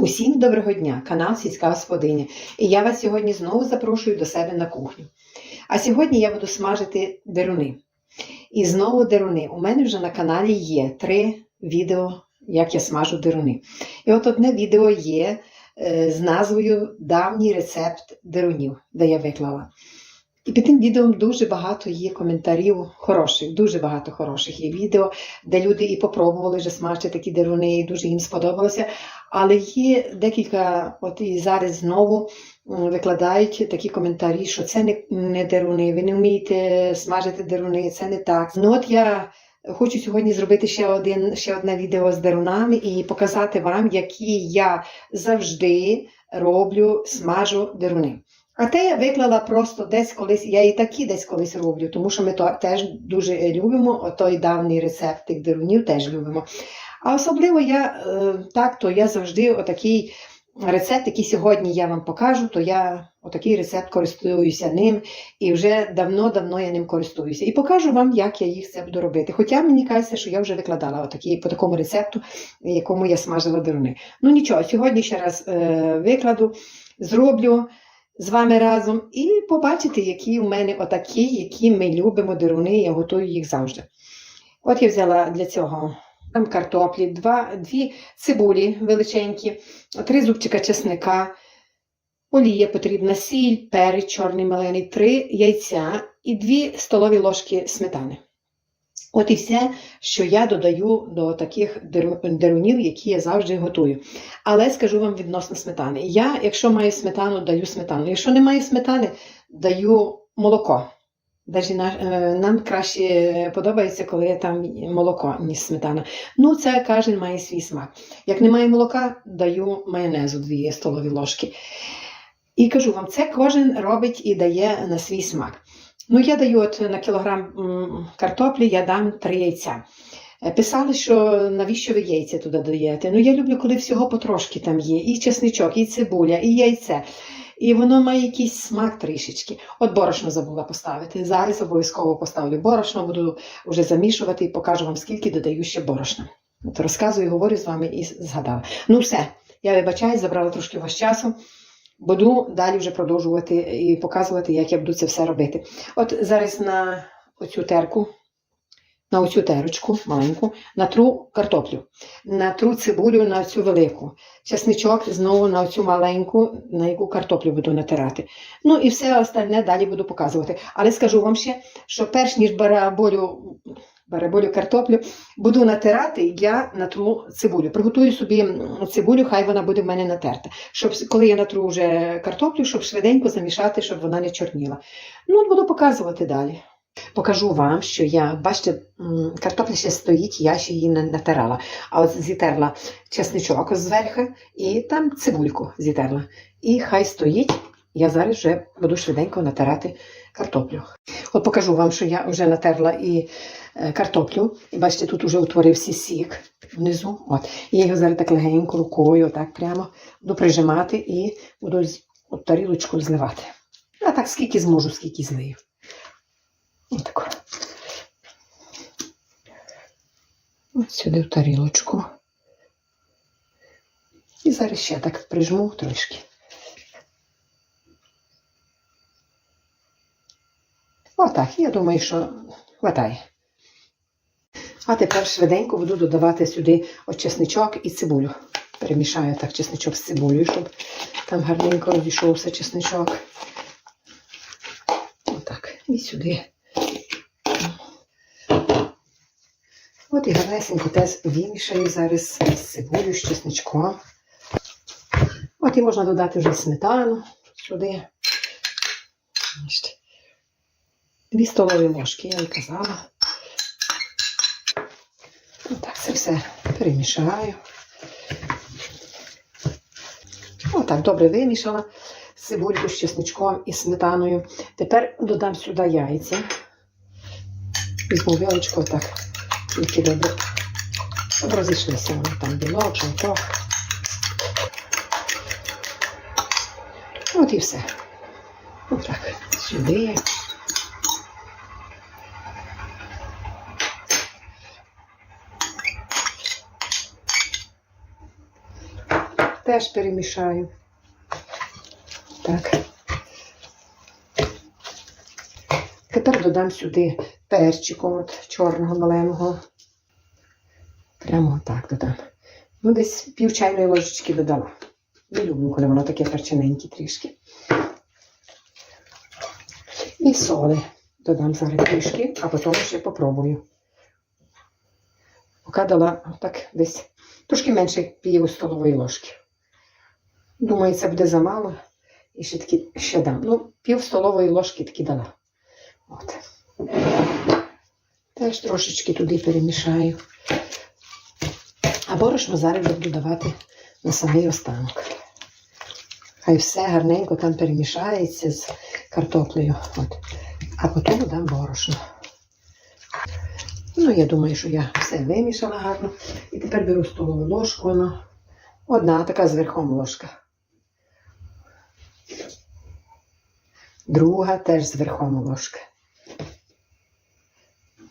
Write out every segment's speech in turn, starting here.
Усім доброго дня, канал Сільська Господиня. І я вас сьогодні знову запрошую до себе на кухню. А сьогодні я буду смажити деруни. І знову деруни. У мене вже на каналі є три відео, як я смажу деруни. І от одне відео є е, з назвою Давній рецепт дерунів, де я виклала. І під тим відео дуже багато є коментарів хороших, дуже багато хороших є відео, де люди і попробували вже смажити такі деруни, і дуже їм сподобалося. Але є декілька, от і зараз знову викладають такі коментарі, що це не, не деруни, ви не вмієте смажити деруни, це не так. Ну от я хочу сьогодні зробити ще, один, ще одне відео з дерунами і показати вам, які я завжди роблю, смажу деруни. А те я виклала просто десь колись, я і такі десь колись роблю, тому що ми то теж дуже любимо, о той давній рецепт тих дерунів теж любимо. А особливо я е, так, то я завжди отакий рецепт, який сьогодні я вам покажу, то я отакий рецепт користуюся ним, і вже давно-давно я ним користуюся. І покажу вам, як я їх це буду робити. Хоча мені кажеться, що я вже викладала отакі, по такому рецепту, якому я смажила деруни. Ну нічого, сьогодні ще раз е, викладу, зроблю з вами разом і побачите, які у мене отакі, які ми любимо деруни, я готую їх завжди. От я взяла для цього там картоплі, два, дві цибулі величенькі, три зубчика чесника, олія потрібна, сіль, перець чорний малений, три яйця і дві столові ложки сметани. От і все, що я додаю до таких деру- дерунів, які я завжди готую. Але скажу вам відносно сметани. Я, якщо маю сметану, даю сметану. Якщо немає сметани, даю молоко. Даже е, нам краще подобається, коли там молоко, ніж сметана. Ну, це кожен має свій смак. Як немає молока, даю майонезу 2 столові ложки. І кажу вам, це кожен робить і дає на свій смак. Ну, я даю от на кілограм картоплі, я дам 3 яйця. Е, Писали, що навіщо ви яйця туди даєте. Ну, я люблю, коли всього потрошки там є. І чесничок, і цибуля, і яйце. І воно має якийсь смак трішечки. От борошно забула поставити. Зараз обов'язково поставлю борошно, буду вже замішувати і покажу вам, скільки додаю ще борошна. От розказую, говорю з вами і згадала. Ну все, я вибачаюсь, забрала трошки ваш часу. Буду далі вже продовжувати і показувати, як я буду це все робити. От зараз на оцю терку, на оцю терочку маленьку, натру картоплю, натру цибулю на цю велику, чесничок знову на цю маленьку, на яку картоплю буду натирати. Ну і все остальне далі буду показувати. Але скажу вам ще, що перш ніж бараболю, бараболю картоплю, буду натирати, я натру цибулю. Приготую собі цибулю, хай вона буде в мене натерта. Щоб коли я натру вже картоплю, щоб швиденько замішати, щоб вона не чорніла. Ну, от буду показувати далі. Покажу вам, що я, бачите, картопля ще стоїть, я ще її не натирала. А от зітерла чесничок зверху і там цибульку зітерла. І хай стоїть. Я зараз вже буду швиденько натирати картоплю. От покажу вам, що я вже натерла і е, картоплю. І бачите, тут вже утворився сік внизу. От. І я його зараз так легенько рукою, отак прямо буду прижимати і буду от тарілочку зливати. А так скільки зможу, скільки злию. Отако. От сюди в тарілочку. І зараз ще так прижму трошки. Отак, я думаю, що хватає. А тепер швиденько буду додавати сюди чесничок і цибулю. Перемішаю так чесничок з цибулею, щоб там гарненько розійшовся чесничок. Отак. І сюди. От і гарнесенько теж вимішаю зараз з цибулю, з чесничком. От і можна додати вже сметану сюди. Дві столові ложки, я і казала. Отак це все перемішаю. Отак добре вимішала цибульку з чесничком і сметаною. Тепер додам сюди яйця. Візьму вилочку отак, тільки добре. Розійшлися вони там білок, жовток. От і все. Отак. Сюди. Теж перемішаю. Так. Тепер додам сюди перчику от, чорного маленького. Прямо так додам. Ну, десь пів чайної ложечки додала. Не люблю, коли воно таке перчиненьке трішки. І соли додам зараз трішки, а потім ще попробую. Поки дала так десь трошки менше пів столової ложки. Думаю, це буде замало. І ще таки ще дам. Ну, пів столової ложки таки дала. От. Теж трошечки туди перемішаю. А борошно зараз буду давати на самий останок. Хай все гарненько там перемішається з картоплею. От. А потім дам борошно. Ну, я думаю, що я все вимішала гарно. І тепер беру столову ложку. Вона. Одна така з верхом ложка. Друга теж з верхом ложка.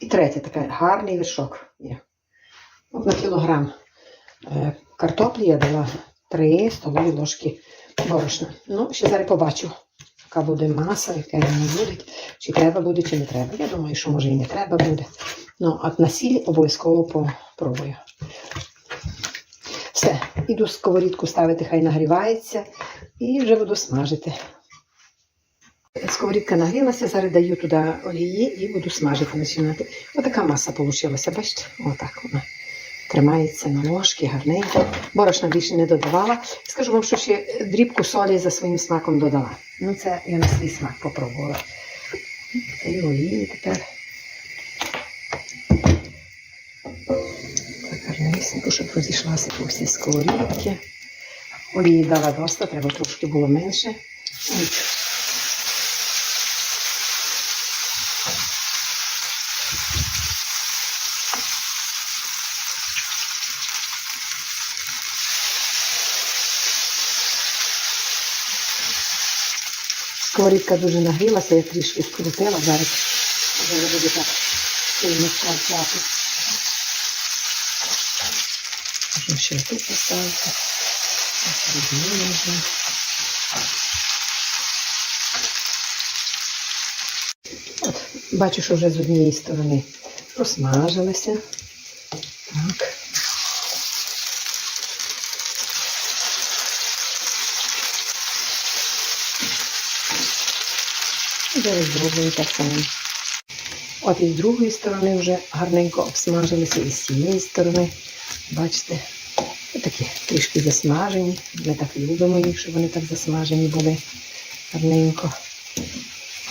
І третя така гарний вершок є. От на кілограм е, картоплі я дала 3 столові ложки борошна. Ну, ще зараз побачу, яка буде маса, яка вона буде, чи треба буде, чи не треба. Я думаю, що може і не треба буде. Ну, а на сіль обов'язково попробую. Все, іду сковорідку ставити, хай нагрівається, і вже буду смажити. Сковорідка нагрілася, зараз даю туди олії і буду смажити починати. Отака маса вийшла, бачите? Отак вона тримається на ложки, гарненько. Борошна більше не додавала. Скажу вам, що ще дрібку солі за своїм смаком додала. Ну, це я на свій смак попробувала. І олії тепер. Гарненько, щоб розійшлася по всій сковорідки. Олії дала доста, треба трошки було менше. Сковорідка дуже нагрілася, я трішки скрутила, зараз вже не буде так сильно складати. Можна ще тут поставити. Можна. От, бачу, що вже з однієї сторони просмажилося. Так. І Зараз зроблю так само. От і з другої сторони вже гарненько обсмажилися, і з цієї сторони. Бачите, такі трішки засмажені. Ми так любимо їх, щоб вони так засмажені були гарненько.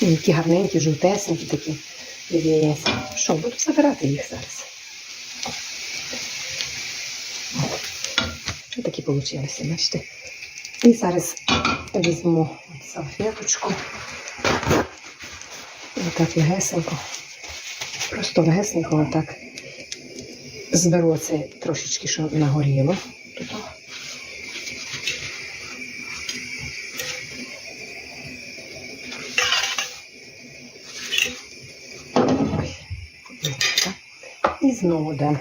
І Які гарненькі, жовтесенькі такі. Дивіться. Що, буду забирати їх зараз. Ось такі вийшли, бачите. І зараз візьму салфеточку. І так легесенько. Просто легесенько отак зберу це трошечки, що нагоріло. Тут. І знову дам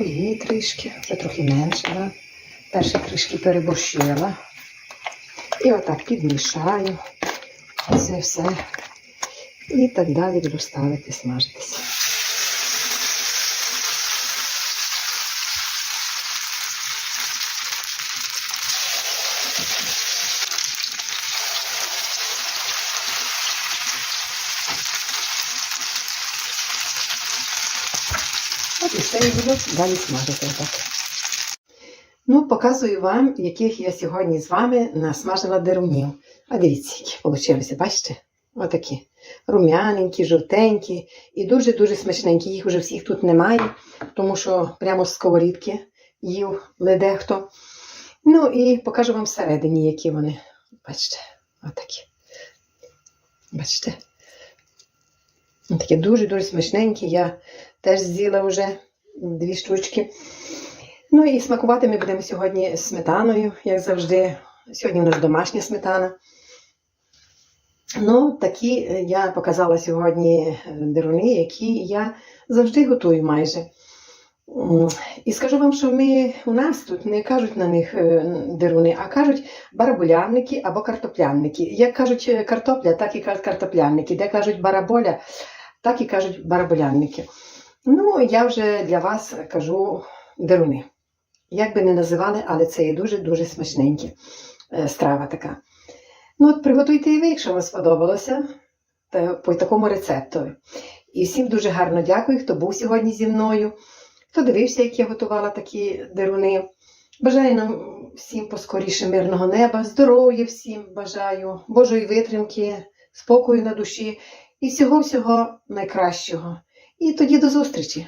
олії трішки, вже трохи менше, да? перше трішки переборщила. І отак підмішаю це все. І так далі буду ставити смажитися. От і все, і буду далі смажити отак. Ну, показую вам, яких я сьогодні з вами насмажила дерунів. А дивіться, які вийшли, бачите? Отакі. Рум'яненькі, жовтенькі і дуже-дуже смачненькі. Їх вже всіх тут немає, тому що прямо з сковорідки їв ледехто. Ну і покажу вам всередині, які вони. Бачите, отакі. Бачите? Такі дуже-дуже смачненькі. Я теж з'їла вже дві штучки. Ну і смакувати ми будемо сьогодні сметаною, як завжди. Сьогодні у нас домашня сметана. Ну, такі е, я показала сьогодні е, деруни, які я завжди готую майже. І скажу вам, що ми у нас тут не кажуть на них е, деруни, а кажуть барабулянники або картоплянники. Як кажуть картопля, так і картоплянники. Де кажуть бараболя, так і кажуть барабулянники. Ну, я вже для вас кажу деруни. Як би не називали, але це є дуже-дуже смачненькі е, страва така. Ну, от приготуйте і ви, якщо вам сподобалося, по такому рецепту. І всім дуже гарно дякую, хто був сьогодні зі мною, хто дивився, як я готувала такі деруни. Бажаю нам всім поскоріше мирного неба, здоров'я всім бажаю, Божої витримки, спокою на душі і всього-всього найкращого. І тоді до зустрічі!